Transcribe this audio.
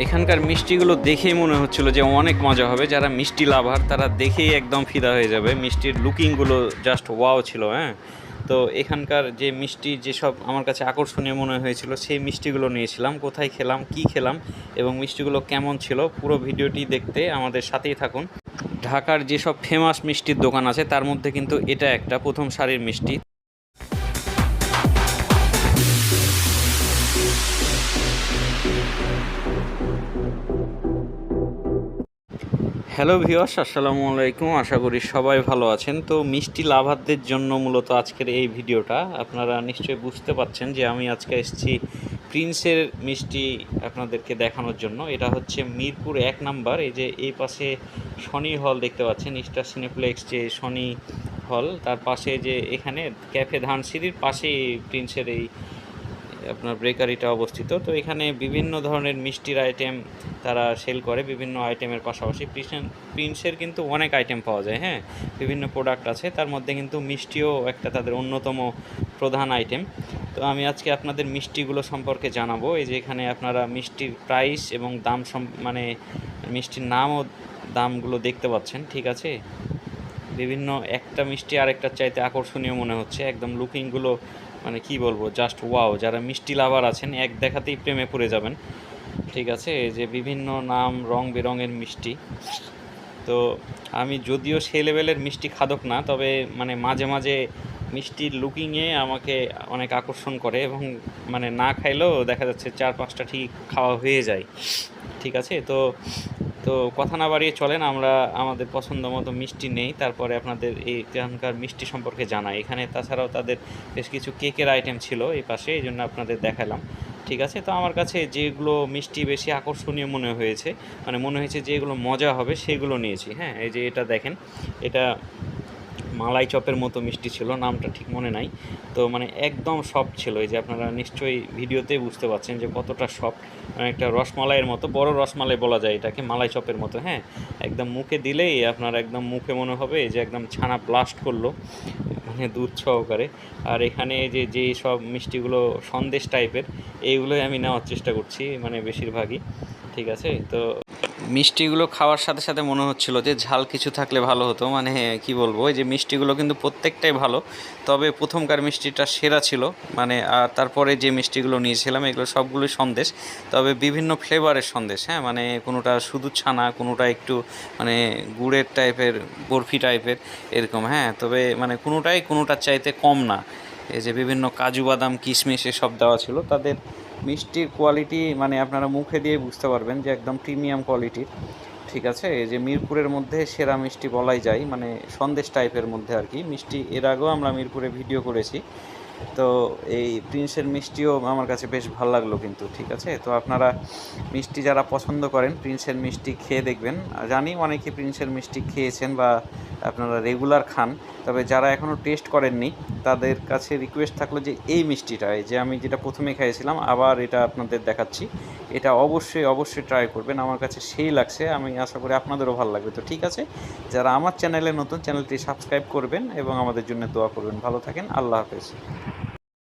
এখানকার মিষ্টিগুলো দেখেই মনে হচ্ছিল যে অনেক মজা হবে। যারা মিষ্টি লাভার, তারা দেখেই একদম ফিদা হয়ে যাবে। মিষ্টির লুকিংগুলো জাস্ট ওয়াও ছিল হ্যাঁ? তো এখানকার যে মিষ্টি যেসব আমার কাছে আকর্ষণীয় মনে হয়েছিল, সেই মিষ্টিগুলো নিয়েছিলাম। কোথায় খেলাম, কি খেলাম, এবং মিষ্টিগুলো কেমন ছিল, পুরো ভিডিওটি দেখতে আমাদের সাথেই থাকুন। ঢাকার যেসব ফেমাস মিষ্টির দোকান আছে, তার মধ্যে কিন্তু এটা একটা, প্রথম সারির মিষ্টি। হ্যালো ভিওস আসসালামু আলাইকুম। আশা করি সবাই ভালো আছেন। তো মিষ্টি লাভারদের জন্য মূলত আজকের এই ভিডিওটা। আপনারা নিশ্চয়ই বুঝতে পারছেন যে আমি আজকে এসেছি প্রিন্সের মিষ্টি আপনাদেরকে দেখানোর জন্য। এটা হচ্ছে মিরপুর এক নাম্বার। এই যে এই পাশে শনি হল দেখতে পাচ্ছেন স্টার সিনেপ্লেক্স যে শনি হল তার পাশে যে এখানে ক্যাফে ধানসিঁড়ির পাশেই প্রিন্সের এই আপনার বেকারিটা অবস্থিত। তো এখানে বিভিন্ন ধরনের মিষ্টির আইটেম তারা সেল করে, বিভিন্ন আইটেমের পাশাপাশি প্রিন্সের কিন্তু অনেক আইটেম পাওয়া যায় হ্যাঁ? বিভিন্ন প্রোডাক্ট আছে, তার মধ্যে কিন্তু মিষ্টিও একটা তাদের অন্যতম প্রধান আইটেম তো আমি আজকে আপনাদের মিষ্টিগুলো সম্পর্কে জানাব। এই যে এখানে আপনারা মিষ্টির প্রাইস এবং দাম মানে মিষ্টির নাম ও দামগুলো দেখতে পাচ্ছেন, ঠিক আছে? বিভিন্ন, একটা মিষ্টি আরেকটার চাইতে আকর্ষণীয় মনে হচ্ছে, একদম লুকিংগুলো মানে কি বলব জাস্ট ওয়াও যারা মিষ্টি লাভার আছেন, এক দেখাতেই প্রেমে পড়ে যাবেন। ঠিক আছে যে বিভিন্ন নাম, রং বেরঙের মিষ্টি। তো আমি যদিও সে লেভেলের মিষ্টি খাদক না, তবে মানে মাঝে মাঝে মিষ্টির লুকিংয়ে আমাকে অনেক আকর্ষণ করে এবং মানে না খাইলেও দেখা যাচ্ছে চার পাঁচটা ঠিক খাওয়া হয়ে যায়। ঠিক আছে, তো তো কথা না বাড়িয়ে চলেন, আমরা আমাদের পছন্দ মতো মিষ্টি নেই, তারপরে আপনাদের এই এখানকার মিষ্টি সম্পর্কে জানাই। এখানে তাছাড়াও তাদের বেশ কিছু কেকের আইটেম ছিল এই পাশে, এই জন্য আপনাদের দেখালাম। ঠিক আছে? তো আমার কাছে যেগুলো মিষ্টি বেশি আকর্ষণীয় মনে হয়েছে মানে মনে হয়েছে যেগুলো মজা হবে, সেগুলো নিয়েছি। হ্যাঁ এই যে এটা দেখেন, এটা মালাই চপের মতো মিষ্টি ছিল, নামটা ঠিক মনে নাই। তো মানে একদম সফট ছিল, এই যে আপনারা নিশ্চয়ই ভিডিওতে বুঝতে পারছেন যে কতটা সফট মানে একটা রসমালাইয়ের মতো, বড় রসমালাই বলা যায় এটাকে, মালাই চপের মতো হ্যাঁ। একদম মুখে দিলেই আপনার একদম মুখে মনে হবে যে একদম ছানা ব্লাস্ট করল মানে দুধ সহকারে। আর এখানে যে যে সব মিষ্টিগুলো সন্দেশ টাইপের এইগুলোই আমি নেওয়ার চেষ্টা করছি মানে বেশিরভাগই। ঠিক আছে? তো মিষ্টিগুলো খাওয়ার সাথে সাথে মনে হচ্ছিল যে ঝাল কিছু থাকলে ভালো হতো। মানে কি বলব যে মিষ্টিগুলো কিন্তু প্রত্যেকটাই ভালো। তবে প্রথমকার মিষ্টিটা সেরা ছিল। মানে আর তারপরে যে মিষ্টিগুলো নিয়েছিলাম, এগুলো সবগুলোই সন্দেশ। তবে বিভিন্ন ফ্লেভারের সন্দেশ হ্যাঁ? মানে কোনোটা শুধু ছানা, কোনোটা একটু মানে গুড়ের টাইপের, বরফি টাইপের এরকম হ্যাঁ? তবে মানে কোনোটাই কোনোটার চাইতে কম না। এই যে বিভিন্ন কাজু বাদাম, কিশমিশ এসব দেওয়া ছিল। তাদের মিষ্টির কোয়ালিটি মানে আপনারা মুখে দিয়ে বুঝতে পারবেন যে একদম প্রিমিয়াম কোয়ালিটির ঠিক আছে? এই যে মিরপুরের মধ্যে সেরা মিষ্টি বলাই যায় মানে সন্দেশ টাইপের মধ্যে আর কি। মিষ্টি এর আগেও আমরা মিরপুরে ভিডিও করেছি। তো এই প্রিন্সের মিষ্টিও আমার কাছে বেশ ভালো লাগল কিন্তু, ঠিক আছে? তো আপনারা মিষ্টি যারা পছন্দ করেন, প্রিন্সের মিষ্টি খেয়ে দেখবেন। জানি অনেকে প্রিন্সের মিষ্টি খেয়েছেন বা আপনারা রেগুলার খান তবে যারা এখনও টেস্ট করেননি, তাদের কাছে রিকোয়েস্ট থাকল যে এই মিষ্টিটায়, যে আমি যেটা প্রথমে খাইয়েছিলাম, আবার এটা আপনাদের দেখাচ্ছি। এটা অবশ্যই অবশ্যই ট্রাই করবেন। আমার কাছে সেই লাগছে, আমি আশা করি আপনাদেরও ভালো লাগবে। তো ঠিক আছে, যারা আমার চ্যানেলে নতুন চ্যানেলটি সাবস্ক্রাইব করবেন এবং আমাদের জন্য দোয়া করবেন। ভালো থাকেন, আল্লাহ হাফেজ।